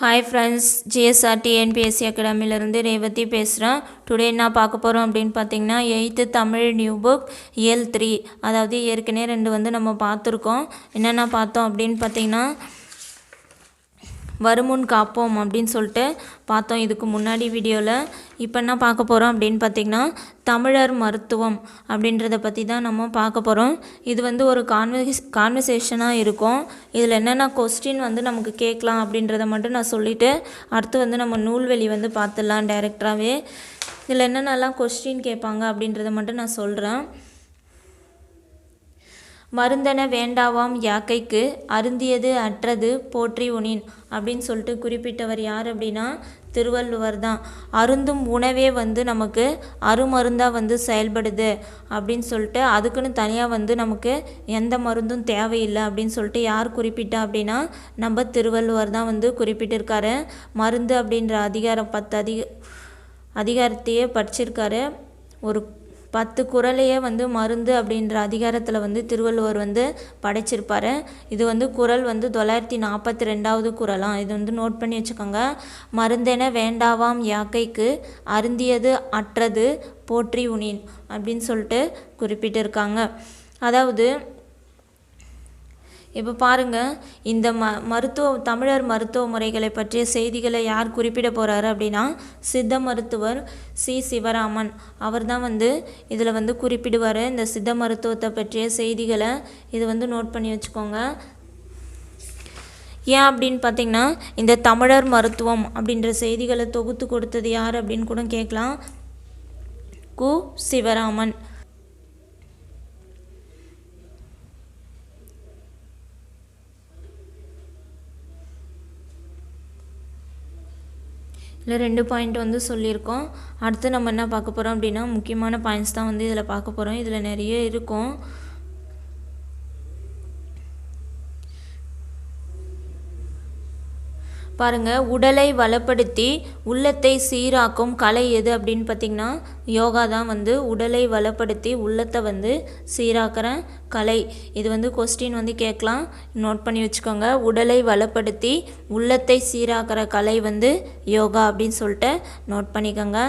Hi friends GSRT NPSC அகாடமிலேருந்து ரேவதி பேசுகிறேன் today என்ன பார்க்க போகிறோம் அப்படின்னு பார்த்தீங்கன்னா எயித்து தமிழ் நியூ புக் இயல் த்ரீ அதாவது ஏற்கனவே ரெண்டு வந்து நம்ம பார்த்துருக்கோம். என்னென்ன பார்த்தோம் அப்படின்னு பார்த்தீங்கன்னா வருமுன் காப்போம் அப்படின்னு சொல்லிட்டு பார்த்தோம். இதுக்கு முன்னாடி வீடியோவில் இப்போ என்ன பார்க்க போகிறோம் அப்படின்னு பார்த்திங்கன்னா தமிழர் மருத்துவம் அப்படின்றத பற்றி தான் நம்ம பார்க்க போகிறோம் இது வந்து ஒரு கான்வெஸ் கான்வர்சேஷனாக இருக்கும். இதில் என்னென்ன கொஸ்டின் வந்து நமக்கு கேட்கலாம் அப்படின்றத மட்டும் நான் சொல்லிவிட்டு அடுத்து வந்து நம்ம நூல்வெளி வந்து பார்த்துடலாம் டைரெக்டாகவே இதில் என்னென்னலாம் கொஸ்டின் கேட்பாங்க அப்படின்றத மட்டும் நான் சொல்கிறேன் மருந்தென வேண்டாவாம் யாக்கைக்கு அருந்தியது அற்றது போற்றி உனின் அப்படின்னு சொல்லிட்டு குறிப்பிட்டவர் யார் அப்படின்னா திருவள்ளுவர் தான் அருந்தும் உணவே வந்து நமக்கு அருமருந்தாக வந்து செயல்படுது அப்படின்னு சொல்லிட்டு அதுக்குன்னு தனியாக வந்து நமக்கு எந்த மருந்தும் தேவையில்லை அப்படின்னு சொல்லிட்டு யார் குறிப்பிட்டா அப்படின்னா நம்ம திருவள்ளுவர் தான் வந்து குறிப்பிட்டிருக்காரு. மருந்து அப்படின்ற அதிகாரம் பத்து அதிக அதிகாரத்தையே படிச்சிருக்காரு. ஒரு பத்து குறளையே வந்து மருந்து அப்படின்ற அதிகாரத்தில் வந்து திருவள்ளுவர் வந்து படைச்சிருப்பார். இது வந்து குறள் வந்து தொள்ளாயிரத்தி நாற்பத்தி ரெண்டாவது குரலாம் இது வந்து நோட் பண்ணி வச்சுக்கோங்க. மருந்தென வேண்டாவாம் யாக்கைக்கு அருந்தியது அற்றது போற்றி உனின் அப்படின்னு சொல்லிட்டு குறிப்பிட்டிருக்காங்க. அதாவது இப்போ பாருங்கள் இந்த ம மருத்துவ தமிழர் மருத்துவ முறைகளை பற்றிய செய்திகளை யார் குறிப்பிட போகிறாரு அப்படின்னா சித்த மருத்துவர் சி. சிவராமன். அவர் தான் வந்து இதில் வந்து குறிப்பிடுவார். இந்த சித்த மருத்துவத்தை பற்றிய செய்திகளை இது வந்து நோட் பண்ணி வச்சுக்கோங்க. ஏன் அப்படின்னு பார்த்தீங்கன்னா இந்த தமிழர் மருத்துவம் அப்படின்ற செய்திகளை தொகுத்து கொடுத்தது யார் அப்படின்னு கூட கேட்கலாம். கு. சிவராமன். இதில் ரெண்டு பாயிண்ட் வந்து சொல்லியிருக்கோம். அடுத்து நம்ம என்ன பார்க்க போகிறோம் அப்படின்னா முக்கியமான பாயிண்ட்ஸ் தான் வந்து இதில் பார்க்க போகிறோம் இதில் நிறைய இருக்கும். பாருங்கள் உடலை வளப்படுத்தி உள்ளத்தை சீராக்கும் கலை எது அப்படின்னு பார்த்திங்கன்னா யோகா தான் வந்து உடலை வளப்படுத்தி உள்ளத்தை வந்து சீராக்கிற கலை. இது வந்து கொஸ்டின் வந்து கேட்கலாம். நோட் பண்ணி வச்சுக்கோங்க. உடலை வளப்படுத்தி உள்ளத்தை சீராக்கிற கலை வந்து யோகா அப்படின்னு சொல்லிட்டு நோட் பண்ணிக்கோங்க.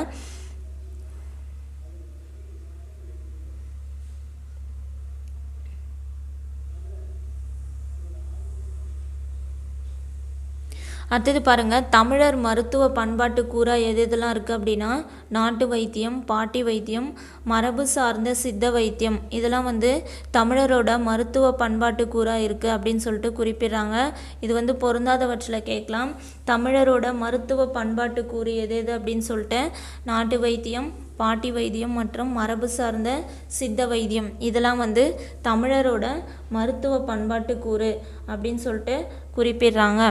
அடுத்தது பாருங்கள் தமிழர் மருத்துவ பண்பாட்டு கூறா எது இதெல்லாம் இருக்குது அப்படின்னா நாட்டு வைத்தியம் பாட்டி வைத்தியம் மரபு சார்ந்த சித்த வைத்தியம். இதெல்லாம் வந்து தமிழரோட மருத்துவ பண்பாட்டு கூறா இருக்குது அப்படின்னு சொல்லிட்டு குறிப்பிடுறாங்க. இது வந்து பொருந்தாதவற்றில் கேட்கலாம். தமிழரோட மருத்துவ பண்பாட்டு கூறு எது எது அப்படின்னு சொல்லிட்டு நாட்டு வைத்தியம் பாட்டி வைத்தியம் மற்றும் மரபு சார்ந்த சித்த வைத்தியம். இதெல்லாம் வந்து தமிழரோட மருத்துவ பண்பாட்டு கூறு அப்படின்னு சொல்லிட்டு குறிப்பிடுறாங்க.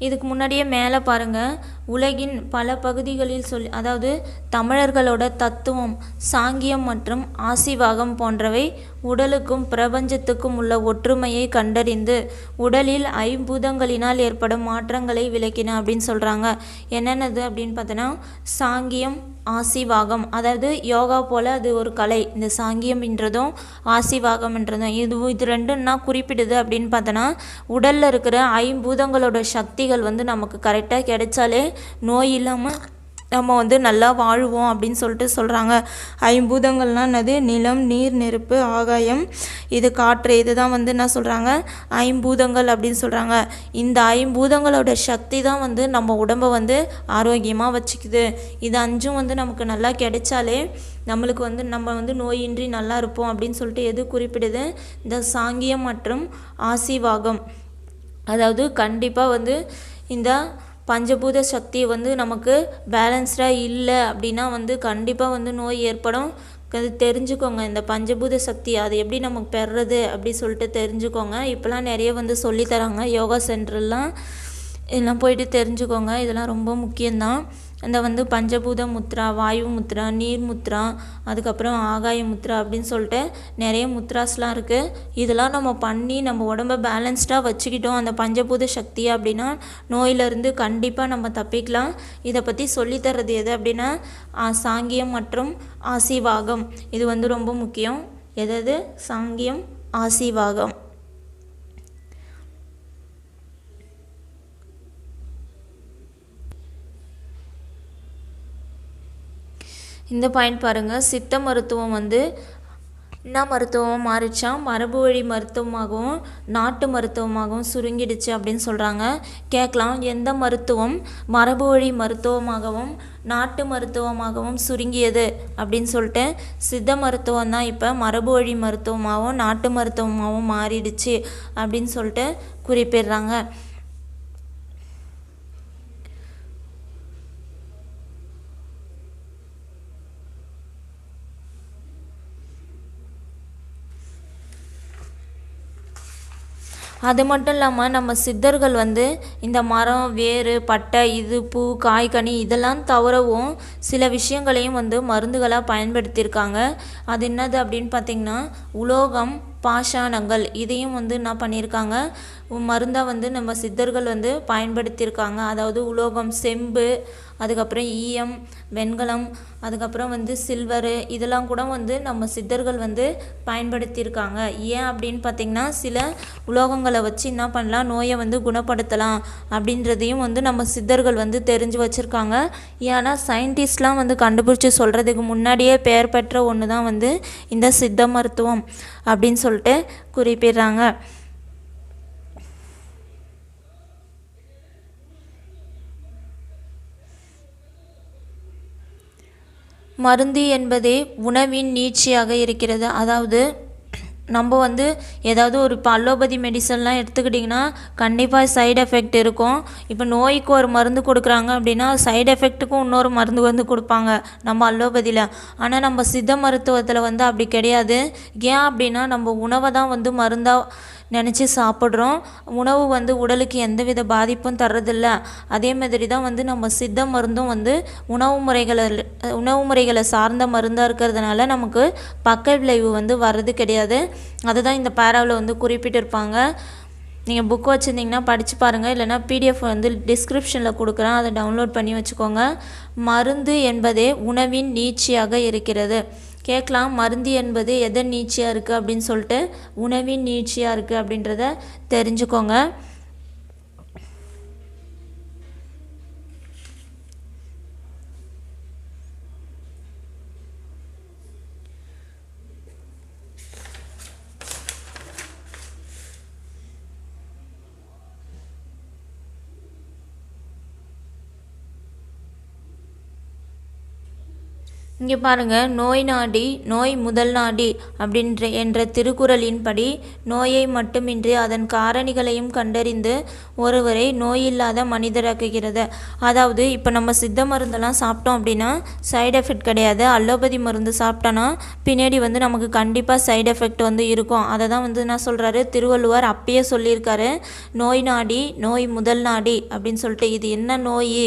இதுக்கு முன்னாடியே மேலே பாருங்கள் உலகின் பல பகுதிகளில் சொல்லி அதாவது தமிழர்களோட தத்துவம் சாங்கியம் மற்றும் ஆசிவாகம் போன்றவை உடலுக்கும் பிரபஞ்சத்துக்கும் உள்ள ஒற்றுமையை கண்டறிந்து உடலில் ஐம்பூதங்களினால் ஏற்படும் மாற்றங்களை விளக்கின அப்படின்னு சொல்கிறாங்க என்னென்னது அப்படின்னு பார்த்தோன்னா சாங்கியம் ஆசிவாகம் அதாவது யோகா போல் அது ஒரு கலை. இந்த சாங்கியம்ன்றதும் ஆசிவாகம்ன்றதும் இது இது ரெண்டுன்னா குறிப்பிடுது அப்படின்னு பார்த்தோன்னா உடலில் இருக்கிற ஐம்பூதங்களோட சக்திகள் வந்து நமக்கு கரெக்டாக கிடைச்சாலே நோய் இல்லாமல் நம்ம வந்து நல்லா வாழ்வோம் அப்படின்னு சொல்லிட்டு சொல்கிறாங்க ஐம்பூதங்கள்னால் என்னது? நிலம் நீர் நெருப்பு ஆகாயம். இது காற்று இதுதான் வந்து என்ன சொல்கிறாங்க ஐம்பூதங்கள் அப்படின்னு சொல்கிறாங்க இந்த ஐம்பூதங்களோட சக்தி தான் வந்து நம்ம உடம்பை வந்து ஆரோக்கியமாக வச்சுக்குது. இது அஞ்சும் வந்து நமக்கு நல்லா கிடைச்சாலே நம்மளுக்கு வந்து நம்ம வந்து நோயின்றி நல்லா இருப்போம் அப்படின்னு சொல்லிட்டு எது குறிப்பிடுது? இந்த சாங்கியம் மற்றும் ஆசிவாகம். அதாவது கண்டிப்பாக வந்து இந்த பஞ்சபூத சக்தி வந்து நமக்கு பேலன்ஸ்டாக இல்லை அப்படின்னா வந்து கண்டிப்பாக வந்து நோய் ஏற்படும். அது தெரிஞ்சுக்கோங்க இந்த பஞ்சபூத சக்தி அது எப்படி நமக்கு பெறுறது அப்படி சொல்லிட்டு தெரிஞ்சுக்கோங்க. இப்போலாம் நிறைய வந்து சொல்லித்தராங்க யோகா சென்டர்லாம் இதெல்லாம் போயிட்டு தெரிஞ்சுக்கோங்க. இதெல்லாம் ரொம்ப முக்கியம்தான். இந்த வந்து பஞ்சபூத முத்ரா வாயு முத்ரா நீர் முத்ரா அதுக்கப்புறம் ஆகாய முத்ரா அப்படின்னு சொல்லிட்டு நிறைய முத்ராஸ்லாம் இருக்குது இதெல்லாம் நம்ம பண்ணி நம்ம உடம்ப பேலன்ஸ்டாக வச்சுக்கிட்டோம். அந்த பஞ்சபூத சக்தி அப்படின்னா நோயிலிருந்து கண்டிப்பாக நம்ம தப்பிக்கலாம். இதை பற்றி சொல்லித்தரது எது அப்படின்னா சாங்கியம் மற்றும் ஆசிவாகம். இது வந்து ரொம்ப முக்கியம். எதாவது சாங்கியம் ஆசிவாகம். இந்த பாயிண்ட் பாருங்கள் சித்த மருத்துவம் வந்து என்ன மருத்துவம் மாறிச்சா மரபு வழி மருத்துவமாகவும் நாட்டு மருத்துவமாகவும் சுருங்கிடுச்சு அப்படின்னு சொல்கிறாங்க கேட்கலாம். எந்த மருத்துவம் மரபு வழி மருத்துவமாகவும் நாட்டு மருத்துவமாகவும் சுருங்கியது அப்படின்னு சொல்லிட்டு சித்த மருத்துவம் தான் இப்போ மரபு வழி மருத்துவமாகவும் நாட்டு மருத்துவமாகவும் மாறிடுச்சு அப்படின்னு சொல்லிட்டு குறிப்பிடுறாங்க. அது மட்டும் இல்லாமல் நம்ம சித்தர்கள் வந்து இந்த மரம் வேர் பட்டை இது பூ காய் கனி இதெல்லாம் தவிரவும் சில விஷயங்களையும் வந்து மருந்துகளாக பயன்படுத்தியிருக்காங்க. அது என்னது அப்படின்னு பார்த்திங்கன்னா உலோகம் பாஷாணங்கள் இதையும் வந்து என்ன பண்ணியிருக்காங்க? மருந்தாக வந்து நம்ம சித்தர்கள் வந்து பயன்படுத்தியிருக்காங்க. அதாவது உலோகம் செம்பு அதுக்கப்புறம் ஈயம் வெண்கலம் அதுக்கப்புறம் வந்து சில்வரு இதெல்லாம் கூட வந்து நம்ம சித்தர்கள் வந்து பயன்படுத்தியிருக்காங்க. ஏன் அப்படின்னு பார்த்திங்கன்னா சில உலோகங்களை வச்சு என்ன பண்ணலாம் நோயை வந்து குணப்படுத்தலாம் அப்படின்றதையும் வந்து நம்ம சித்தர்கள் வந்து தெரிஞ்சு வச்சுருக்காங்க. ஏன்னா சயின்டிஸ்ட்லாம் வந்து கண்டுபிடிச்சி சொல்கிறதுக்கு முன்னாடியே பெயர் பெற்ற ஒன்று தான் வந்து இந்த சித்த மருத்துவம் அப்படின்னு சொல்லிட்டு குறிப்பிடுறாங்க. மருந்து என்பதே உணவின் நீட்சியாக இருக்கிறது. அதாவது நம்ம வந்து ஏதாவது ஒரு இப்போ அலோபதி மெடிசன்லாம் எடுத்துக்கிட்டிங்கன்னா கண்டிப்பாக சைடு எஃபெக்ட் இருக்கும். இப்போ நோய்க்கு ஒரு மருந்து கொடுக்குறாங்க அப்படின்னா சைடு எஃபெக்ட்டுக்கும் இன்னொரு மருந்து வந்து கொடுப்பாங்க நம்ம அலோபதியில் ஆனால் நம்ம சித்த மருத்துவத்தில் வந்து அப்படி கிடையாது. ஏன் அப்படின்னா நம்ம உணவை தான் வந்து மருந்தாக நினச்சி சாப்பிட்றோம். உணவு வந்து உடலுக்கு எந்தவித பாதிப்பும் தர்றதில்ல. அதே மாதிரி தான் வந்து நம்ம சித்த மருந்தும் வந்து உணவு முறைகளை உணவு முறைகளை சார்ந்த மருந்தாக இருக்கிறதுனால நமக்கு பக்க விளைவு வந்து வர்றது கிடையாது. அதுதான் இந்த பேராவில் வந்து குறிப்பிட்டிருப்பாங்க. நீங்கள் புக் வச்சுருந்தீங்கன்னா படித்து பாருங்கள் இல்லைனா பிடிஎஃப் வந்து டிஸ்கிரிப்ஷனில் கொடுக்குறேன். அதை டவுன்லோட் பண்ணி வச்சுக்கோங்க. மருந்து என்பதே உணவின் நீட்சியாக இருக்கிறது. கேட்கலாம் மருந்து என்பது எதன் நீட்சியாக இருக்குது அப்படின்னு சொல்லிட்டு உணவின் நீட்சியாக இருக்குது அப்படின்றத தெரிஞ்சுக்கோங்க. இங்கே பாருங்கள் நோய் நாடி நோய் முதல் நாடி அப்படின்ற என்ற திருக்குறளின்படி நோயை மட்டுமின்றி அதன் காரணிகளையும் கண்டறிந்து ஒருவரை நோயில்லாத மனிதராக்குகிறது. அதாவது இப்போ நம்ம சித்த மருந்தெல்லாம் சாப்பிட்டோம் அப்படின்னா சைடு எஃபெக்ட் கிடையாது. அலோபதி மருந்து சாப்பிட்டோன்னா பின்னாடி வந்து நமக்கு கண்டிப்பாக சைடு எஃபெக்ட் வந்து இருக்கும். அதை தான் வந்து என்ன சொல்கிறாரு திருவள்ளுவர் அப்பயே சொல்லியிருக்காரு. நோய் நாடி நோய் முதல் நாடி அப்படின்னு சொல்லிட்டு இது என்ன நோய்?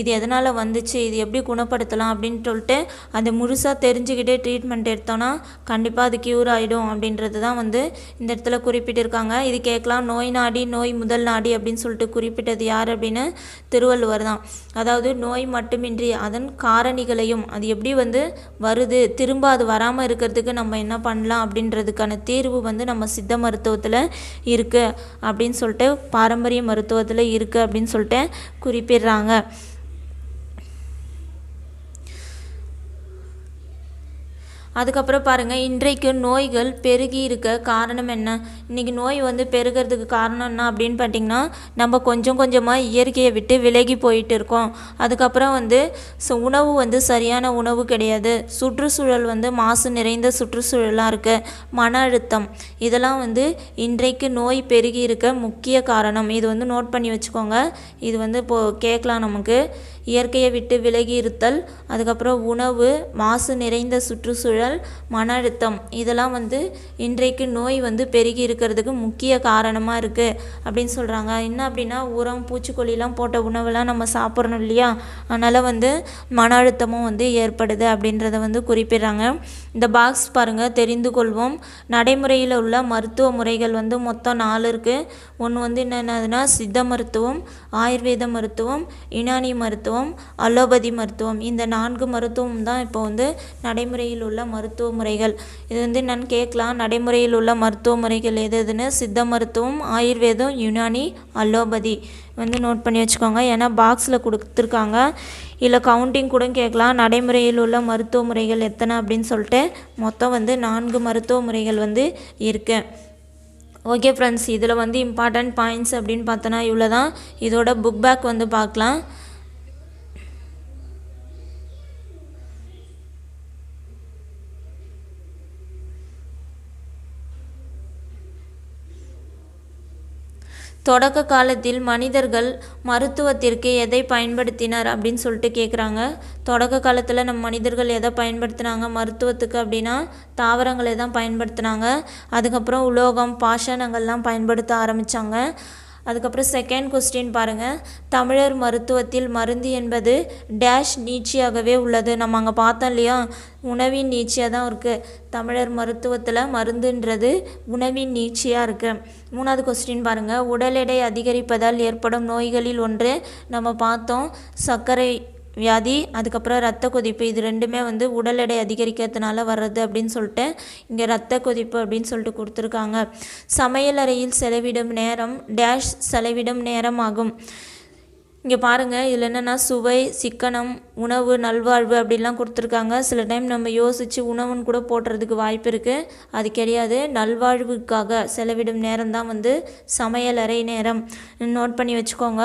இது எதனால் வந்துச்சு? இது எப்படி குணப்படுத்தலாம் அப்படின்னு சொல்லிட்டு அதை முழுசாக தெரிஞ்சுக்கிட்டே ட்ரீட்மெண்ட் எடுத்தோன்னா கண்டிப்பாக அது க்யூர் ஆகிடும் அப்படின்றது தான் வந்து இந்த இடத்துல குறிப்பிட்டிருக்காங்க. இது கேட்கலாம் நோய் நாடி நோய் முதல் நாடி அப்படின்னு சொல்லிட்டு குறிப்பிட்டது யார் அப்படின்னு? திருவள்ளுவர் தான். அதாவது நோய் மட்டுமின்றி அதன் காரணிகளையும் அது எப்படி வந்து வருது திரும்ப அது வராமல் இருக்கிறதுக்கு நம்ம என்ன பண்ணலாம் அப்படின்றதுக்கான தீர்வு வந்து நம்ம சித்த மருத்துவத்தில் இருக்குது அப்படின்னு சொல்லிட்டு பாரம்பரிய மருத்துவத்தில் இருக்குது அப்படின்னு சொல்லிட்டு குறிப்பிடுறாங்க. அதுக்கப்புறம் பாருங்கள் இன்றைக்கு நோய்கள் பெருகி இருக்க காரணம் என்ன? இன்றைக்கி நோய் வந்து பெருகிறதுக்கு காரணம் என்ன அப்படின்னு பார்த்தீங்கன்னா நம்ம கொஞ்சம் கொஞ்சமாக இயற்கையை விட்டு விலகி போயிட்டு இருக்கோம். அதுக்கப்புறம் வந்து உணவு வந்து சரியான உணவு கிடையாது. சுற்றுச்சூழல் வந்து மாசு நிறைந்த சுற்றுச்சூழலாக இருக்குது மன அழுத்தம் இதெல்லாம் வந்து இன்றைக்கு நோய் பெருகி இருக்க முக்கிய காரணம். இது வந்து நோட் பண்ணி வச்சுக்கோங்க. இது வந்து இப்போது கேட்கலாம் நமக்கு. இயற்கையை விட்டு விலகி இருத்தல் அதுக்கப்புறம் உணவு மாசு நிறைந்த சுற்றுச்சூழல் மன அழுத்தம் இதெல்லாம் வந்து இன்றைக்கு நோய் வந்து பெருகி இருக்கிறதுக்கு முக்கிய காரணமாக இருக்குது அப்படின்னு சொல்கிறாங்க என்ன அப்படின்னா உரம் பூச்சிக்கொல்லிலாம் போட்ட உணவெல்லாம் நம்ம சாப்பிட்றோம் இல்லையா? அதனால் வந்து மன அழுத்தமும் வந்து ஏற்படுது அப்படின்றத வந்து குறிப்பிடுறாங்க. இந்த பாக்ஸ் பாருங்கள் தெரிந்து கொள்வோம். நடைமுறையில் உள்ள மருத்துவ முறைகள் வந்து மொத்தம் நாலு இருக்குது ஒன்று வந்து என்னென்னதுன்னா சித்த மருத்துவம் ஆயுர்வேத மருத்துவம் யுனானி மருத்துவம் மருத்துவம் அலோபதி மருத்துவம் இந்த நான்கு மருத்துவம் தான் இப்போ வந்து நடைமுறையில் உள்ள மருத்துவ முறைகள். இது வந்து நான் கேட்கலாம். நடைமுறையில் உள்ள மருத்துவ முறைகள் எது எதுன்னு? சித்த மருத்துவம் ஆயுர்வேதம் யுனானி அலோபதி. வந்து நோட் பண்ணி வச்சுக்கோங்க. ஏன்னா பாக்ஸில் கொடுத்துருக்காங்க. இல்லை கவுண்டிங் கூட கேட்கலாம். நடைமுறையில் உள்ள மருத்துவ முறைகள் எத்தனை அப்படின்னு சொல்லிட்டு மொத்தம் வந்து நான்கு மருத்துவ முறைகள் வந்து இருக்குது ஓகே ஃப்ரெண்ட்ஸ் இதில் வந்து இம்பார்ட்டண்ட் பாயிண்ட்ஸ் அப்படின்னு பார்த்தோன்னா இவ்வளோ தான் இதோட புக் பேக் வந்து பார்க்கலாம். தொடக்க காலத்தில் மனிதர்கள் மருத்துவத்திற்கு எதை பயன்படுத்தினர் அப்படின்னு சொல்லிட்டு கேட்குறாங்க தொடக்க காலத்தில் நம்ம மனிதர்கள் எதை பயன்படுத்தினாங்க? மருத்துவத்துக்கு அப்படின்னா தாவரங்களை தான் பயன்படுத்தினாங்க. அதுக்கப்புறம் உலோகம் பாஷாணங்கள்லாம் பயன்படுத்த ஆரம்பித்தாங்க அதுக்கப்புறம் செகண்ட் கொஸ்டின் பாருங்கள் தமிழர் மருத்துவத்தில் மருந்து என்பது டேஷ் நீட்சியாகவே உள்ளது. நம்ம அங்கே பார்த்தோம் இல்லையா? உணவின் நீட்சியாக தான் இருக்குது தமிழர் மருத்துவத்தில் மருந்துன்றது உணவின் நீட்சியாக இருக்குது மூணாவது கொஸ்டின் பாருங்கள் உடல் எடை அதிகரிப்பதால் ஏற்படும் நோய்களில் ஒன்று நம்ம பார்த்தோம். சர்க்கரை வியாதி அதுக்கப்புறம் ரத்த கொதிப்பு இது ரெண்டுமே வந்து உடல் எடை அதிகரிக்கிறதுனால வர்றது அப்படின்னு சொல்லிட்டு இங்கே ரத்த கொதிப்பு அப்படின்னு சொல்லிட்டு கொடுத்துருக்காங்க. சமையலறையில் செலவிடும் நேரம் டேஷ் செலவிடும் நேரம் ஆகும் இங்கே பாருங்கள் இதில் என்னென்னா சுவை சிக்கனம் உணவு நல்வாழ்வு அப்படிலாம் கொடுத்துருக்காங்க. சில டைம் நம்ம யோசித்து உணவுன்னு கூட போடுறதுக்கு வாய்ப்பு இருக்குது அது கிடையாது. நல்வாழ்வுக்காக செலவிடும் நேரம் தான் வந்து சமையலறை நேரம். நோட் பண்ணி வச்சுக்கோங்க.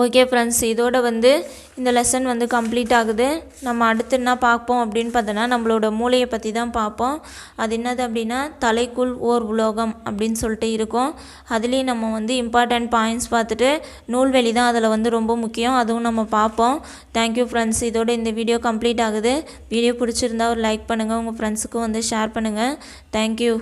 ஓகே ஃப்ரெண்ட்ஸ் இதோட வந்து இந்த லெசன் வந்து கம்ப்ளீட் ஆகுது. நம்ம அடுத்து என்ன பார்ப்போம் அப்படின்னு பார்த்தோன்னா நம்மளோட மூளையை பற்றி தான் பார்ப்போம். அது என்னது அப்படின்னா தலைக்குள் ஓர் உலோகம் அப்படின்னு சொல்லிட்டு இருக்கும். அதுலேயும் நம்ம வந்து இம்பார்ட்டண்ட் பாயிண்ட்ஸ் பார்த்துட்டு நூல்வெளி தான் அதில் வந்து ரொம்ப முக்கியம். அதுவும் நம்ம பார்ப்போம். தேங்க்யூ ஃப்ரெண்ட்ஸ் இதோட இந்த வீடியோ கம்ப்ளீட் ஆகுது. வீடியோ பிடிச்சிருந்தா ஒரு லைக் பண்ணுங்கள் உங்கள் ஃப்ரெண்ட்ஸுக்கும் வந்து ஷேர் பண்ணுங்கள் தேங்க்யூ